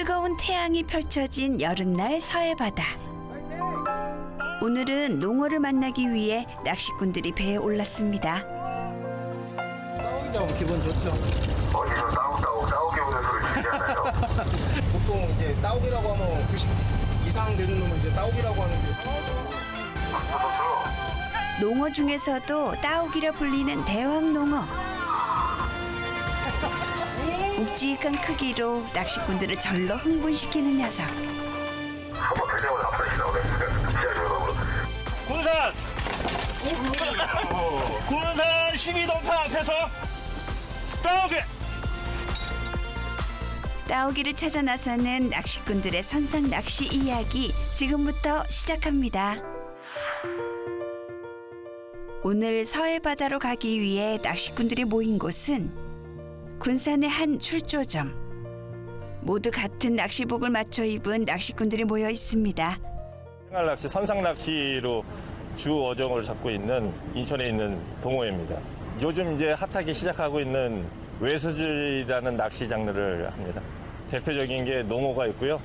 뜨거운 태양이 펼쳐진 여름날 서해 바다. 오늘은 농어를 만나기 위해 낚시꾼들이 배에 올랐습니다. 잡으면 기분 좋죠. 어디서 따옥따옥 따옥이 오는 소리 들리잖아요. 보통 이제 따오기라고 하면 90 이상 되는 놈은 이제 따오기라고 하는데 무서워. 농어 중에서도 따오기라 불리는 대왕 농어. 묵직한 크기로 낚시꾼들을 절로 흥분시키는 녀석. 한번 군산! 군산 12동파 앞에서 따오게! 따오기를 찾아 나서는 낚시꾼들의 선상 낚시 이야기 지금부터 시작합니다. 오늘 서해 바다로 가기 위해 낚시꾼들이 모인 곳은 군산의 한 출조점. 모두 같은 낚시복을 맞춰 입은 낚시꾼들이 모여 있습니다. 생활 낚시, 선상 낚시로 주 어종을 잡고 있는 인천에 있는 동호회입니다. 요즘 이제 핫하게 시작하고 있는 외수질이라는 낚시 장르를 합니다. 대표적인 게 농어가 있고요.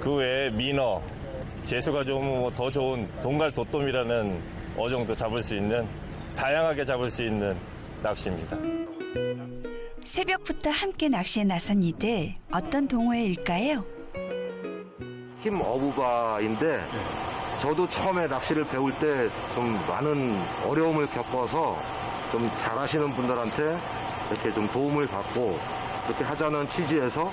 그 외에 민어, 재수가 좀 더 좋은 동갈 도돔이라는 어종도 잡을 수 있는 다양하게 잡을 수 있는 낚시입니다. 새벽부터 함께 낚시에 나선 이들 어떤 동호회일까요? 힘 어부바인데 저도 처음에 낚시를 배울 때 좀 많은 어려움을 겪어서 좀 잘하시는 분들한테 이렇게 좀 도움을 받고 이렇게 하자는 취지에서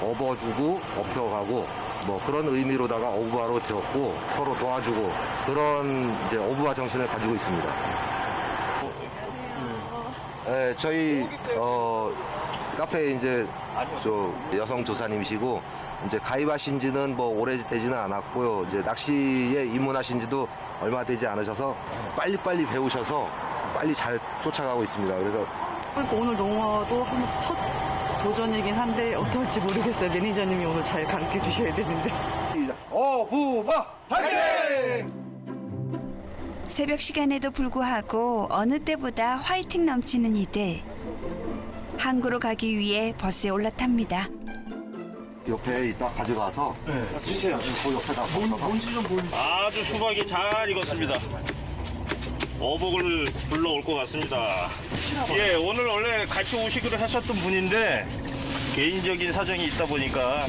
업어주고 업혀가고 뭐 그런 의미로다가 어부바로 지었고 서로 도와주고 그런 이제 어부바 정신을 가지고 있습니다. 네, 저희 어, 카페에 이제 저 여성 조사님이시고 이제 가입하신 지는 뭐 오래 되지는 않았고요. 이제 낚시에 입문하신 지도 얼마 되지 않으셔서 빨리 빨리 배우셔서 빨리 잘 쫓아가고 있습니다. 그래서 그러니까 오늘 농어도 한번 첫 도전이긴 한데 어떨지 모르겠어요. 매니저님이 오늘 잘 가르쳐 주셔야 되는데. 어부바 화이팅! 새벽 시간에도 불구하고 어느 때보다 화이팅 넘치는 이들. 항구로 가기 위해 버스에 올라탑니다. 옆에 이따 가져가서 주세요. 그 옆에다 뭔지 좀 보여주세요. 아주 수박이 잘 익었습니다. 어복을 불러올 것 같습니다. 예, 오늘 원래 같이 오시기로 하셨던 분인데 개인적인 사정이 있다 보니까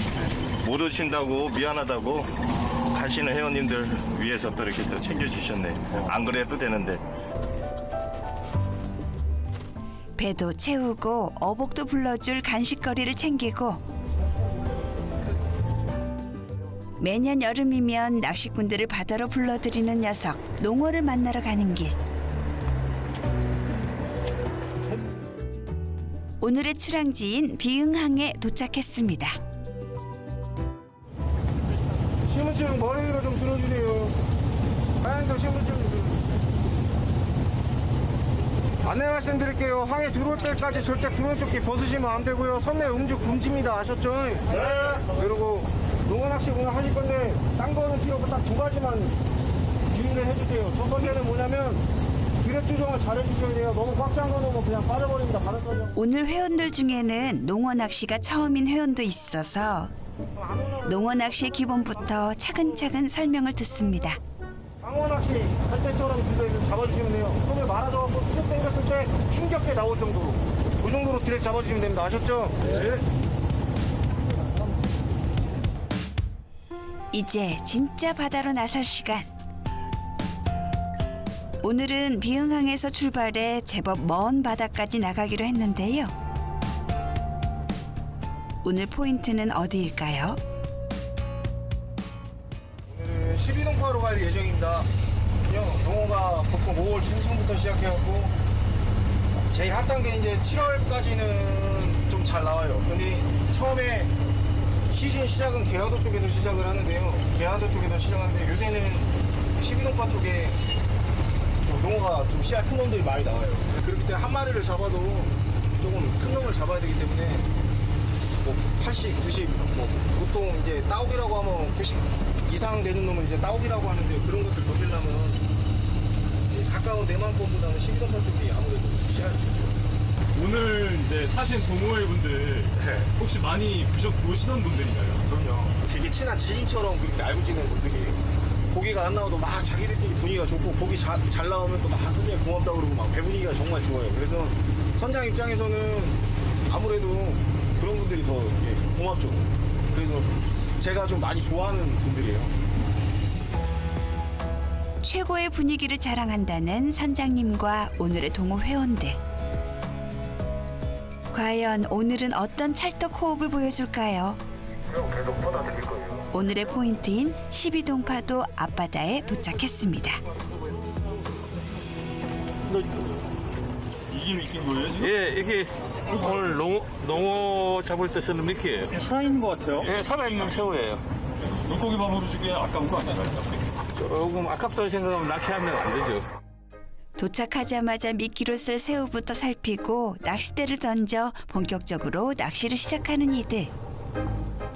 못 오신다고 미안하다고 가시는 회원님들 위해서 또 이렇게 또 챙겨주셨네요. 안 그래도 되는데. 배도 채우고 어복도 불러줄 간식거리를 챙기고 매년 여름이면 낚시꾼들을 바다로 불러들이는 녀석 농어를 만나러 가는 길. 오늘의 출항지인 비응항에 도착했습니다. 좀. 안내 말씀드릴게요. 항에 들어올 때까지 절대 구명조끼 벗으시면 안 되고요. 선내 음주 금지입니다. 아셨죠? 네. 그리고 농어 낚시 오늘 하실 건데 딴 거는 필요 없고 딱 두 가지만 주의를 해주세요. 첫 번째는 뭐냐면 드랩 조정을 잘 해주셔야 돼요. 너무 꽉찬거 넣으면 그냥 빠져버립니다. 바닥까지. 오늘 회원들 중에는 농어 낚시가 처음인 회원도 있어서 농어 낚시의 기본부터 차근차근 설명을 듣습니다. 방어 낚시 할 때처럼 드랙 잡아주시면 돼요. 손을 말아줘갖고 툭 당겼을 때 힘겹게 나올 정도로. 그 정도로 드랙 잡아주시면 됩니다. 아셨죠? 네. 이제 진짜 바다로 나설 시간. 오늘은 비응항에서 출발해 제법 먼 바다까지 나가기로 했는데요. 오늘 포인트는 어디일까요? 오늘은 12동파로 갈 예정입니다. 농어가 보통 5월 중순부터 시작해갖고 제일 핫한 게 이제 7월까지는 좀 잘 나와요. 근데 처음에 시즌 시작은 계화도 쪽에서 시작을 하는데요. 계화도 쪽에서 시작하는데 요새는 12동파 쪽에 좀 농어가 좀 씨알 큰 놈들이 많이 나와요. 그렇기 때문에 한 마리를 잡아도 조금 큰 놈을 잡아야 되기 때문에 뭐 80, 90, 뭐 보통 이제 따옥이라고 하면 90 이상 되는 놈은 이제 따옥이라고 하는데 그런 것들 건들려면 이 가까운 내만권보다는 12동파 쪽이 아무래도 씨알이 좋죠. 오늘 이제 타신 동호회 분들 혹시 많이 부셔 보시던 분들인가요? 그럼요. 되게 친한 지인처럼 그렇게 알고 지낸 분들이 고기가 안 나와도 막 자기들끼리 분위기가 좋고 고기 자- 잘 나오면 또막 선생님 고맙다고 그러고 막 배분위기가 정말 좋아요. 그래서 선장 입장에서는 아무래도 그런 분들이 더 예, 고맙죠. 그래서 제가 좀 많이 좋아하는 분들이에요. 최고의 분위기를 자랑한다는 선장님과 오늘의 동호 회원들. 과연 오늘은 어떤 찰떡 호흡을 보여줄까요? 형 계속 뻗어드릴 거예요. 오늘의 포인트인 12동 파도 앞바다에 도착했습니다. 이긴 이긴 거예요 지금? 예, 이게 오늘 농어, 농어 잡을 때 쓰는 미끼예요. 살아있는 것 같아요. 예, 살아있는 새우예요. 물고기 밥으로 주기에 아까운 거 아닌가요? 조금 아깝다고 생각하면 낚시하면 안 되죠. 도착하자마자 미끼로 쓸 새우부터 살피고 낚싯대를 던져 본격적으로 낚시를 시작하는 이들.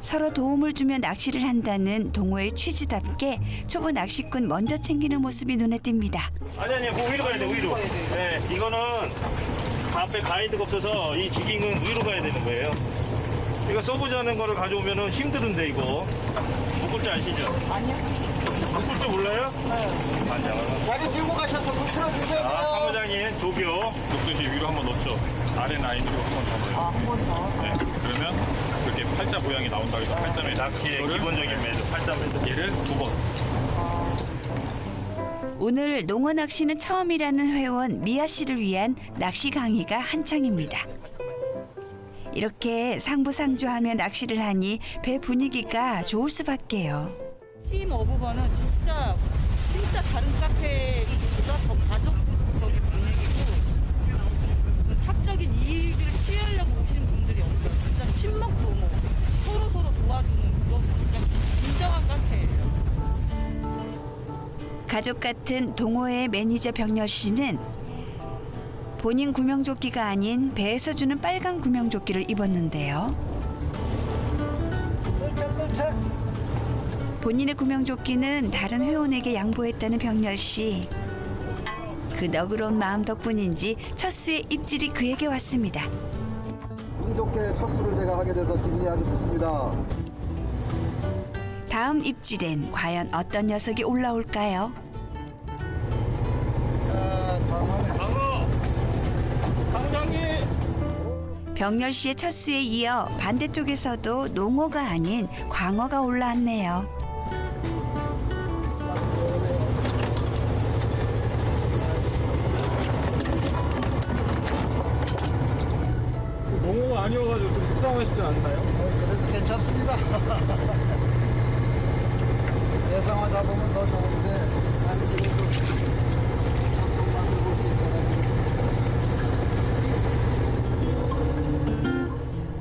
서로 도움을 주며 낚시를 한다는 동호의 취지답게 초보 낚시꾼 먼저 챙기는 모습이 눈에 띕니다. 아니 아니 그 위로 가야 돼 위로. 네 이거는 앞에 가이드가 없어서 이 지깅은 위로 가야 되는 거예요. 이거 써보자는 거를 가져오면은 힘드는데 이거 묶을 줄 아시죠? 아니요. 묶을 줄 몰라요? 네. 아니요. 다리 들고 가셔서 물 틀어주세요. 아 사무장님 조교. 녹듯이 위로 한번 넣죠. 아래 라인으로 한번 잡아요. 아, 한번 더? 네. 그러면 그렇게 팔자 모양이 나온다 해서 팔자 매듭. 낚시의 기본적인 매듭 팔자 매듭. 얘를 두 번. 오늘 농어 낚시는 처음이라는 회원 미아 씨를 위한 낚시 강의가 한창입니다. 이렇게 상부상조하며 낚시를 하니 배 분위기가 좋을 수밖에요. 팀 어부버는 진짜 진짜 다른 카페보다 더 가족적인 분위기고 사적인 이익을 취하려고 오시는 분들이 없어요. 진짜 친목도 뭐 서로 서로 도와주는 그런 진짜 진정한 카페예요. 가족 같은 동호회 매니저 병렬 씨는 본인 구명조끼가 아닌 배에서 주는 빨간 구명조끼를 입었는데요. 본인의 구명조끼는 다른 회원에게 양보했다는 병렬 씨. 그 너그러운 마음 덕분인지 첫 수의 입질이 그에게 왔습니다. 운 좋게 첫 수를 제가 하게 돼서 기분이 아주 좋습니다. 다음 입질엔 과연 어떤 녀석이 올라올까요? 병렬 씨의 첫 수에 이어 반대쪽에서도 농어가 아닌 광어가 올라왔네요. 농어가 아니어가지고 좀 속상하시지 않나요? 그래도 괜찮습니다. 대상화 잡으면 더 좋은데 아니 그래도 첫수 맛을 볼 수 있어가지고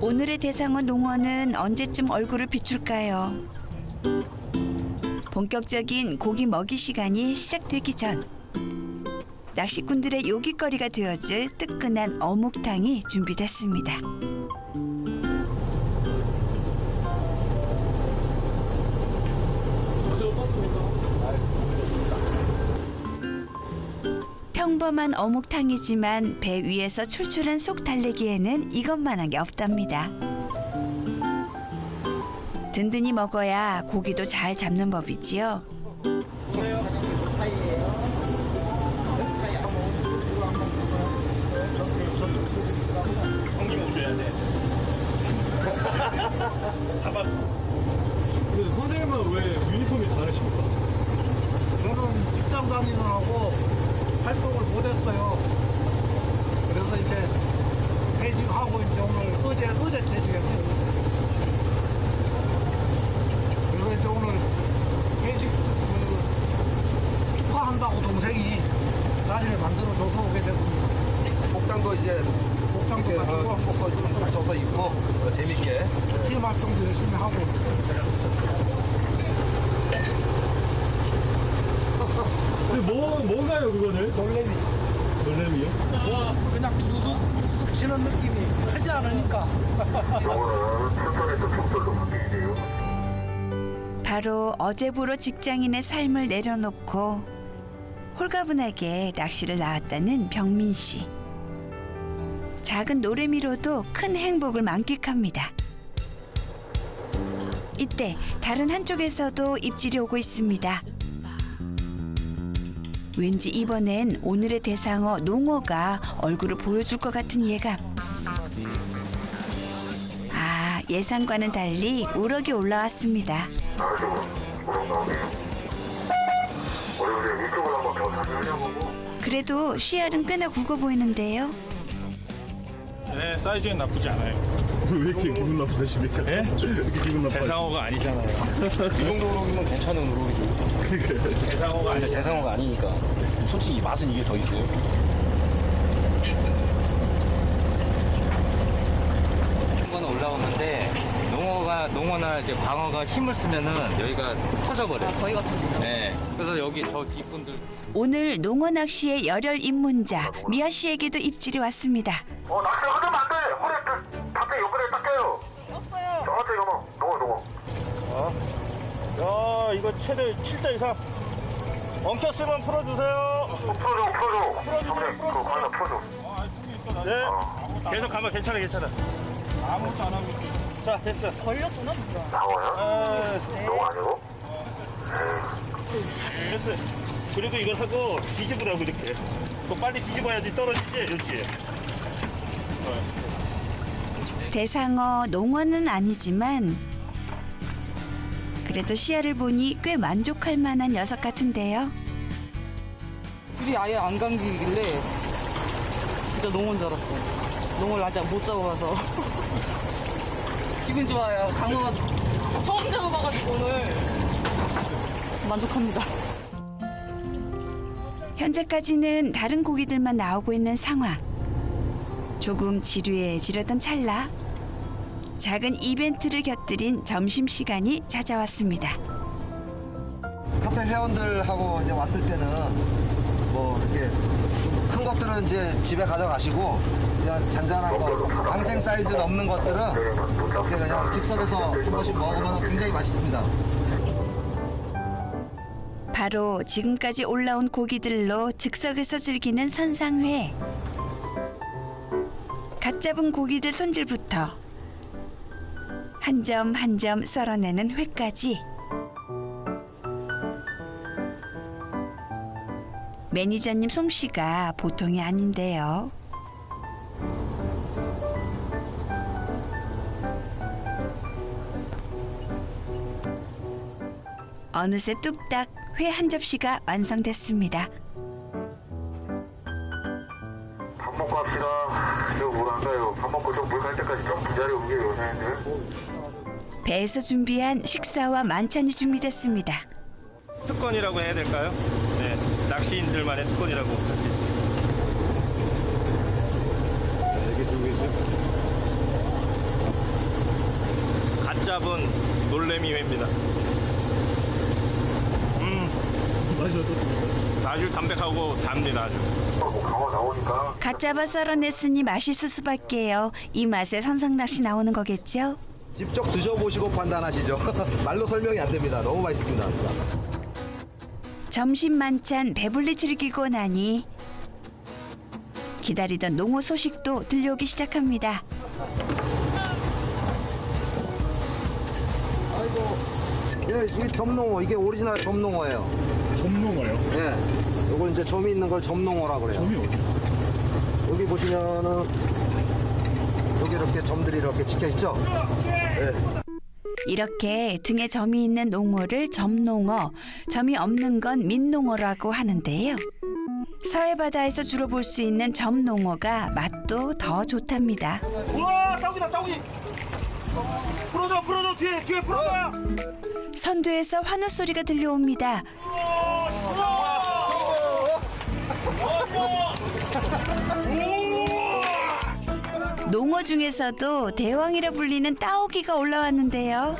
오늘의 대상어 농어는 언제쯤 얼굴을 비출까요? 본격적인 고기 먹이 시간이 시작되기 전 낚시꾼들의 요깃거리가 되어줄 뜨끈한 어묵탕이 준비됐습니다. 평범한 어묵탕이지만 배 위에서 출출한 속 달래기에는 이것만한 게 없답니다. 든든히 먹어야 고기도 잘 잡는 법이지요. 동생이 자리를 만들어줘서 오게 됐습니다. 복장도 이제 복장도 갖추고 맞춰서 입고 어, 재밌게. 팀 활동도 열심히 하고 근데 뭐, 뭔가요 그거는? 놀래미 놀래미요? 그냥 두둑 쑥 치는 느낌이 크지 않으니까. 바로 어제부로 직장인의 삶을 내려놓고 홀가분하게 낚시를 나왔다는 병민 씨. 작은 노래미로도 큰 행복을 만끽합니다. 이때 다른 한쪽에서도 입질이 오고 있습니다. 왠지 이번엔 오늘의 대상어 농어가 얼굴을 보여줄 것 같은 예감. 아, 예상과는 달리 우럭이 올라왔습니다. 그래도 씨알은 꽤나 굵어 보이는데요. 네, 사이즈는 나쁘지 않아요. 왜 이렇게 기분 나쁘십니까? 네? 기분 나빠? 대상어가 아니잖아요. 이 정도 우럭이면 괜찮은 우럭이죠. 대상어가 아니 대상어가 아니니까. 솔직히 맛은 이게 더 있어요. 건 올라오는데 농어나 이제 광어가 힘을 쓰면은 여기가 터져버려요. 거기가 터진다. 네. 그래서 여기 저 뒷분들 오늘 농어 낚시의 열혈 입문자 미아 씨에게도 입질이 왔습니다. 어, 낚시 하면 안 돼. 허리 밖에 옆구리에 닦여요. 떴어요. 저한테 이거 뭐, 농어, 농어. 야 이거 최대 7자 이상 엉켰으면 풀어주세요 어, 풀어줘, 풀어줘. 선생님, 그거 과자 풀어줘. 네 계속 가면 괜찮아 괜찮아 아무것도 안 하고 자 됐어 걸렸구나, 누가. 나와요? 아, 농어 아니고? 됐어 그리고 이걸 하고 뒤집으라고 이렇게 또 빨리 뒤집어야지 떨어지지 이렇게 대상어 농어는 아니지만 그래도 씨알을 보니 꽤 만족할 만한 녀석 같은데요. 둘이 아예 안 감기길래 진짜 농어인 줄 알았어. 농어를 아직 못 잡아봐서. 기분 좋아요. 강어 처음 잡아봐가지고 오늘 만족합니다. 현재까지는 다른 고기들만 나오고 있는 상황. 조금 지루해지려던 찰나 작은 이벤트를 곁들인 점심 시간이 찾아왔습니다. 카페 회원들하고 이제 왔을 때는 뭐 이렇게 좀큰 것들은 이제 집에 가져가시고 그냥 잔잔한 거 방생 사이즈 넘는 것들은 그냥 즉석에서 한 번씩 먹으면 굉장히 맛있습니다. 바로 지금까지 올라온 고기들로 즉석에서 즐기는 선상회. 갓 잡은 고기들 손질부터 한 점 한 점 썰어내는 회까지 매니저님 솜씨가 보통이 아닌데요. 어느새 뚝딱 회 한 접시가 완성됐습니다. 밥 먹고 합시다. 이거 뭐랄까요. 밥 먹고 좀 물 갈 때까지 좀 기다려보게 요새인데. 배에서 준비한 식사와 만찬이 준비됐습니다. 특권이라고 해야 될까요? 네 낚시인들만의 특권이라고 할 수 있습니다 이렇게 들고 있죠 갓 잡은 놀래미 회입니다 어떻습니까? 아주 담백하고 답니다 아주 뭐 강어 나오니까. 갓 잡아 썰어냈으니 맛있을 수밖에요. 이 맛에 선상낚시 나오는 거겠죠? 직접 드셔보시고 판단하시죠. 말로 설명이 안 됩니다. 너무 맛있습니다. 진짜. 점심 만찬 배불리 즐기고 나니 기다리던 농어 소식도 들려오기 시작합니다. 예, 이게 점농어, 이게 오리지널 점농어예요. 점농어요? 예. 요걸 이제 점이 있는 걸 점농어라고 그래요. 점이 어디 있어요? 여기 보시면은 여기 이렇게 점들이 이렇게 찍혀 있죠? 예. 이렇게 등에 점이 있는 농어를 점농어, 점이 없는 건 민농어라고 하는데요. 서해 바다에서 주로 볼 수 있는 점농어가 맛도 더 좋답니다. 우와 따오기다 따오기 풀어줘 풀어줘 뒤에 뒤에 풀어줘 선두에서 환호 소리가 들려옵니다. 농어 중에서도 대왕이라 불리는 따오기가 올라왔는데요.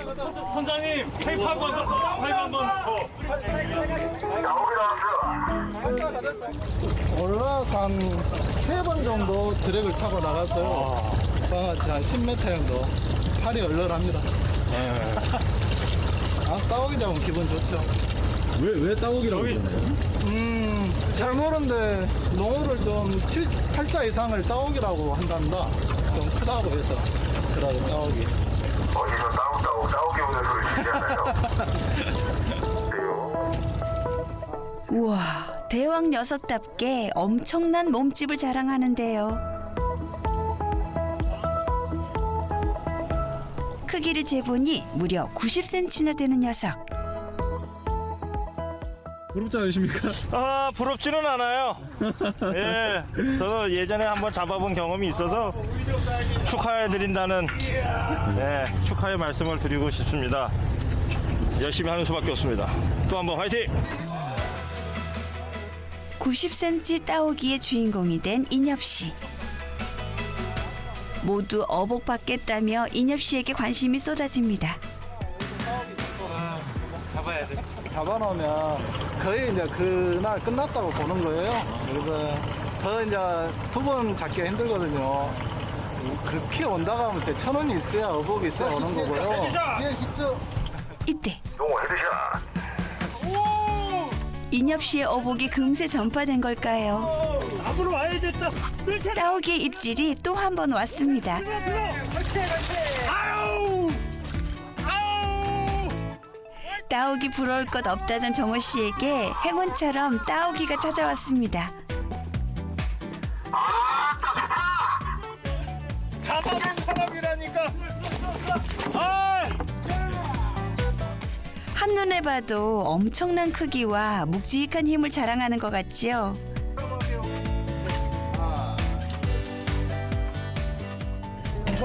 선장님, 테이프 한번 더, 테이프 한번 더. 나오게 나왔어. 올라와서 한세 번 정도 드랙을 타고 나갔어요. 정확히 한 10m 정도. 팔이 얼얼합니다. 아, 따오기 잡으면 기분 좋죠. 왜, 왜 따오기라고 그러나요? 음, 잘 모르는데 농어를 좀 7, 8자 이상을 따오기라고 한단다. 좀 크다고 해서 그러고 따오기. 어디서 싸우 싸우 싸우기 오는 소리. 그래요. 우와, 대왕 녀석답게 엄청난 몸집을 자랑하는데요. 크기를 재보니 무려 90cm나 되는 녀석. 부럽지 않으십니까? 아 부럽지는 않아요. 예, 저도 예전에 한번 잡아본 경험이 있어서 축하해 드린다는 예, 축하의 말씀을 드리고 싶습니다. 열심히 하는 수밖에 없습니다. 또 한번 화이팅! 90cm 따오기의 주인공이 된 인엽 씨. 모두 어복받겠다며 인엽 씨에게 관심이 쏟아집니다. 잡아야 돼. 잡아놓으면 거의 이제 그날 끝났다고 보는 거예요. 그래서 더 이제 두 번 잡기가 힘들거든요. 그피 온다가 하면 이제 천 원이 있어야 어복이 있어야 오는 거고요. 이때. 인엽 씨의 어복이 금세 전파된 걸까요? 앞으로 와야겠다. 따오기의 입질이 또 한 번 왔습니다. 아우! 아우! 따오기 부러울 것 없다던 정호 씨에게 행운처럼 따오기가 찾아왔습니다. 잡아본 사람이라니까. 아! 한눈에 봐도 엄청난 크기와 묵직한 힘을 자랑하는 것 같지요.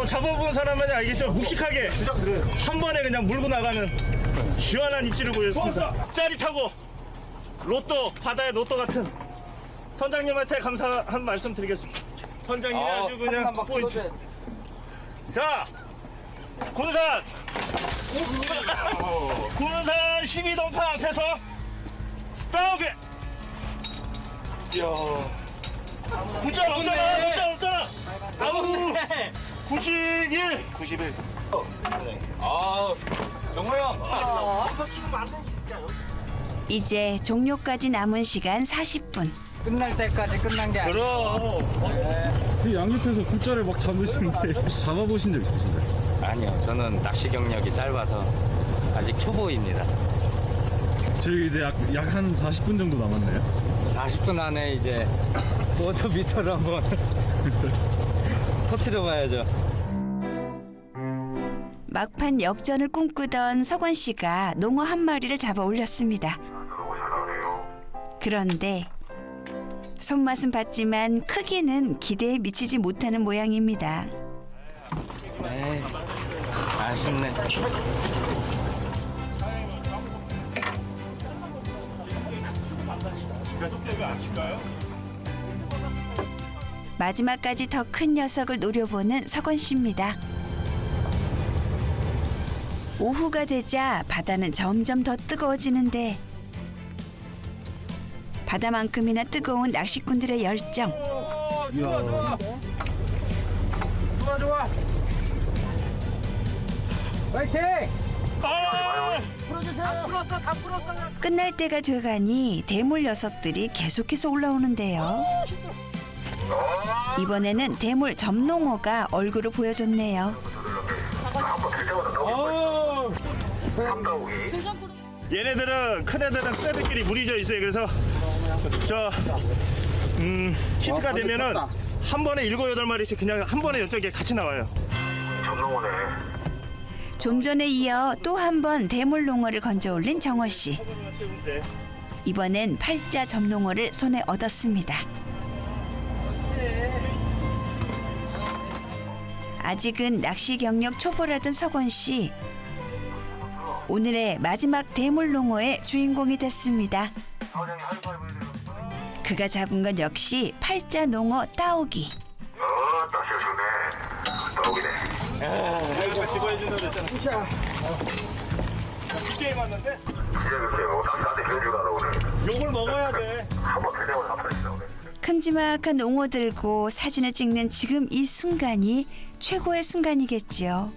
뭐 잡아본 사람은 알겠죠. 묵직하게 한 번에 그냥 물고 나가는 시원한 입질을 보였습니다. 짜릿하고 로또 바다의 로또 같은 선장님한테 감사한 말씀 드리겠습니다. 선장님이 아, 아주 그냥 포인트. 자, 군산 군산 12동파 앞에서 싸우게. 이야. 9점 없잖아, 9점 없잖아. 아우, 91, 91. 아, 정호 형. 이제 종료까지 남은 시간 40분. 끝날 때까지 끝난 게 아니고. 그럼. 그 양옆에서 굿자를 막 잡으시는데 혹시 잡아보신 적 있으신가요? 아니요, 저는 낚시 경력이 짧아서 아직 초보입니다. 저희 이제 약 한 40분 정도 남았네요. 40분 안에 이제 5미터를 한번 터트려 봐야죠. 막판 역전을 꿈꾸던 서건 씨가 농어 한 마리를 잡아 올렸습니다. 그런데 손맛은 봤지만 크기는 기대에 미치지 못하는 모양입니다. 에이, 아쉽네. 마지막까지 더 큰 녀석을 노려보는 서건 씨입니다. 오후가 되자 바다는 점점 더 뜨거워지는데 바다만큼이나 뜨거운 낚시꾼들의 열정. 좋아, 좋아. 화이팅! 끝날 때가 돼가니 대물 녀석들이 계속해서 올라오는데요. 이번에는 대물 점농어가 얼굴을 보여줬네요. 얘네들은 큰 애들은 큰 애들끼리 물이 져 있어요. 그래서 저 음, 히트가 되면은 한 번에 일곱 여덟 마리씩 그냥 한 번에 이쪽에 같이 나와요. 점농어네. 좀 전에 이어 또 한 번 대물 농어를 건져 올린 정호 씨. 이번엔 팔자 점농어를 손에 얻었습니다. 아직은 낚시 경력 초보라던 서건 씨. 오늘의 마지막 대물 농어의 주인공이 됐습니다. 그가 잡은 건 역시 팔자 농어 따오기. 어, 그랬잖아. 게임 왔는데 나한테 배워주가 오늘. 욕을 먹어야 돼. 한번 대장을 갚아주다 오늘. 큼지막한 농어 들고 사진을 찍는 지금 이 순간이 최고의 순간이겠지요.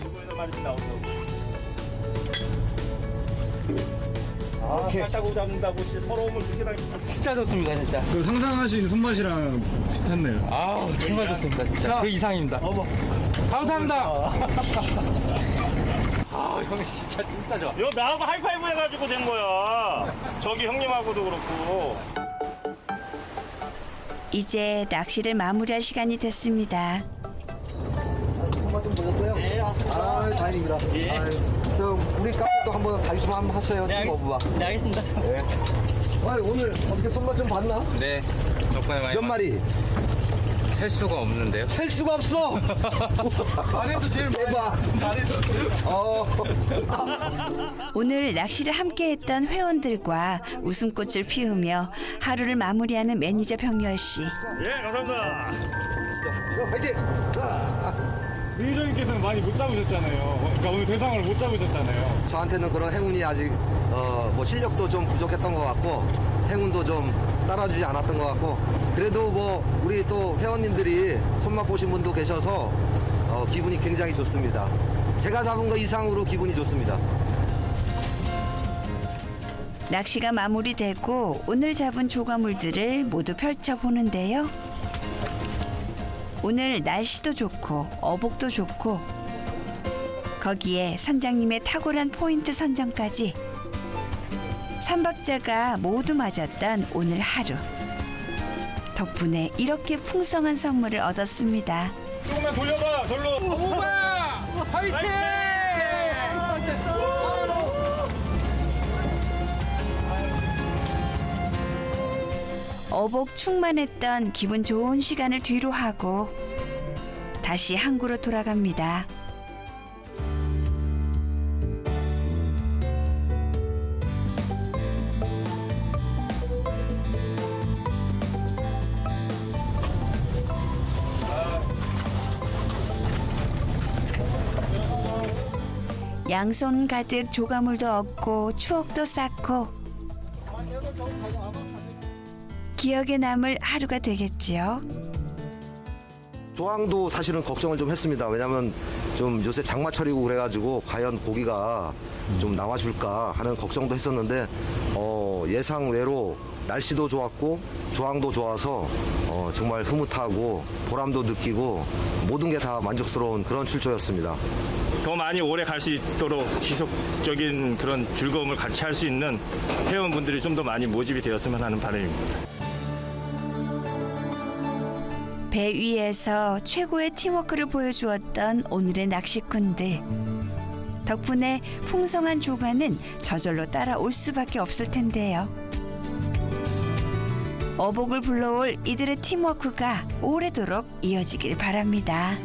일곱 여덟 마리씩 나온다고. 팔자고 잡는다고 서러움을 느끼다 진짜 좋습니다, 진짜. 그 상상하신 손맛이랑 비슷했네요. 아 정말 좋습니다, 진짜. 그 이상입니다. 감사합니다. 아, 형이 진짜 진짜 좋아. 요 나하고 하이파이브 해가지고 된 거야. 저기 형님하고도 그렇고. 이제 낚시를 마무리할 시간이 됐습니다. 한번 좀 보셨어요? 네, 맞습니다. 아, 다행입니다. 예. 저 우리 카페도 한번 가입 좀 한번 하셔요. 네, 팀워브와. 네, 알겠습니다. 네. 아, 오늘 어떻게 손맛 좀 봤나? 네, 덕분에 많이 몇 마리? 셀 수가 없는데요. 셀 수가 없어. 안에서 제일 대박. 안에서 어. 오늘 낚시를 함께했던 회원들과 웃음꽃을 피우며 하루를 마무리하는 매니저 병렬 씨. 예, 감사합니다. 화이팅. 매니저님께서는 많이 못 잡으셨잖아요. 그러니까 오늘 대상을 못 잡으셨잖아요. 저한테는 그런 행운이 아직 어, 뭐 실력도 좀 부족했던 것 같고 행운도 좀 따라주지 않았던 것 같고 그래도 뭐 우리 또 회원님들이 손맛 보신 분도 계셔서 어, 기분이 굉장히 좋습니다. 제가 잡은 거 이상으로 기분이 좋습니다. 낚시가 마무리되고 오늘 잡은 조과물들을 모두 펼쳐보는데요. 오늘 날씨도 좋고 어복도 좋고 거기에 선장님의 탁월한 포인트 선정까지 삼박자가 모두 맞았던 오늘 하루. 덕분에 이렇게 풍성한 선물을 얻었습니다. 조금만 돌려봐, 절로. 오바! 화이팅! 어복 충만했던 기분 좋은 시간을 뒤로 하고 다시 항구로 돌아갑니다. 양손 가득 조가물도 얻고 추억도 쌓고 기억에 남을 하루가 되겠지요. 조항도 사실은 걱정을 좀 했습니다. 왜냐면 좀 요새 장마철이고 그래가지고 과연 고기가 좀 나와줄까 하는 걱정도 했었는데 어, 예상 외로 날씨도 좋았고 조항도 좋아서 어, 정말 흐뭇하고 보람도 느끼고 모든 게 다 만족스러운 그런 출조였습니다. 더 많이 오래 갈 수 있도록 지속적인 그런 즐거움을 같이 할 수 있는 회원분들이 좀 더 많이 모집이 되었으면 하는 바람입니다. 배 위에서 최고의 팀워크를 보여주었던 오늘의 낚시꾼들. 덕분에 풍성한 조과는 저절로 따라올 수밖에 없을 텐데요. 어복을 불러올 이들의 팀워크가 오래도록 이어지길 바랍니다.